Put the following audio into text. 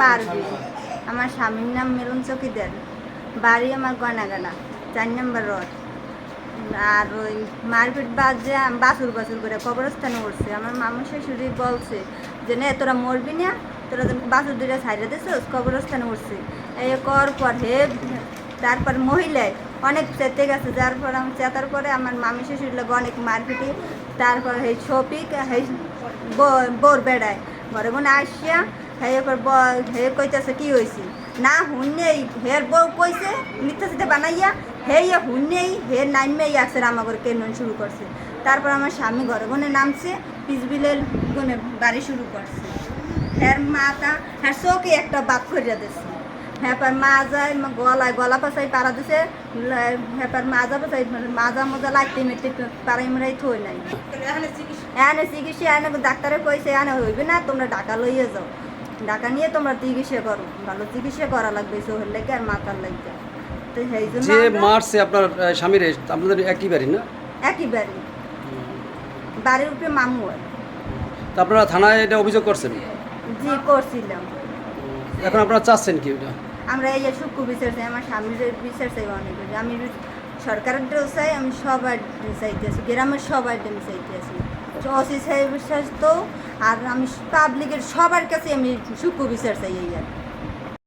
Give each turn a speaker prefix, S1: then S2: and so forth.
S1: পারবে। আমার স্বামীর নাম মেরুন চকিদার। বাড়ি আমার গয়নাগানা, চার নম্বর রড। আর ওই মারপিট বাজে, বাছুর বাছুর করে কবরস্থানে উঠছে। আমার মামা শাশুড়ি বলছে যে, নে, তোরা মরবি না, তোরা তো বাসুর দুইটা সাইডে দিছিস, কবরস্থানে উঠছে। এই কর পর হে, তারপর মহিলায় অনেক চেতে গেছে। যার পর আমি চেতার পরে আমার মামি শ্বশুর লোক অনেক মারপিটি, তারপর এই ছপিক, এই বোর বেড়ায়। ঘরে মনে আসিয়া হে এবার ব- হে কইতেছে কি হয়েছে না হুন্নেই হের বউ কইছে মিথ্যা সিদ্ধা বানাইয়া হে ইয়ে হুন্নেই হে নাইমে আসছে আমাকে কেনন শুরু করছে। তারপর আমার স্বামী ঘরে গনে নামছে পিসবিলের গুনে বাড়ি শুরু করছে। হ্যার মাতা হ্যাঁ চোখে একটা বাদ করিয়া দিছে। হ্যাপার মাজা গলায় গলা পাশাই পাড়া দিছে হ্যাপার মাজা পাশাই মাজা মজা লাগতে মেটে পাড়াই মরাই থই নাই। এনে চিকিৎসা এনে ডাক্তারে কইছে এনে হইবে না তোমরা ঢাকা লইয়ে যাও। ঢাকা নিয়ে তোমরা চিকিৎসা করো। ভালো চিকিৎসা করা লাগবে চোখের লেগে আর মাথার লেগে। তো সেই জন্য
S2: যে
S1: আমরা
S2: মারছে আপনার আহ, স্বামীর আপনাদের একই বাড়ি না?
S1: একই বাড়ি। বাড়ির উপরে মামু হয়।
S2: তা আপনারা থানায় এটা অভিযোগ করছেন?
S1: জি করছিলাম।
S2: এখন আপনারা চাচ্ছেন কি ওটা?
S1: আমরা এই যে বিচার চাই আমার স্বামীর বিচার চাই অনেক। বেশি। আমি সরকারের ড্রেস চাই আমি সবার চাইতে আছি গ্রামের সবার আমি চাইতেছি। অসি সাহেব তো আর আমি পাবলিকের সবার কাছে আমি সুখ বিচার চাই এই আর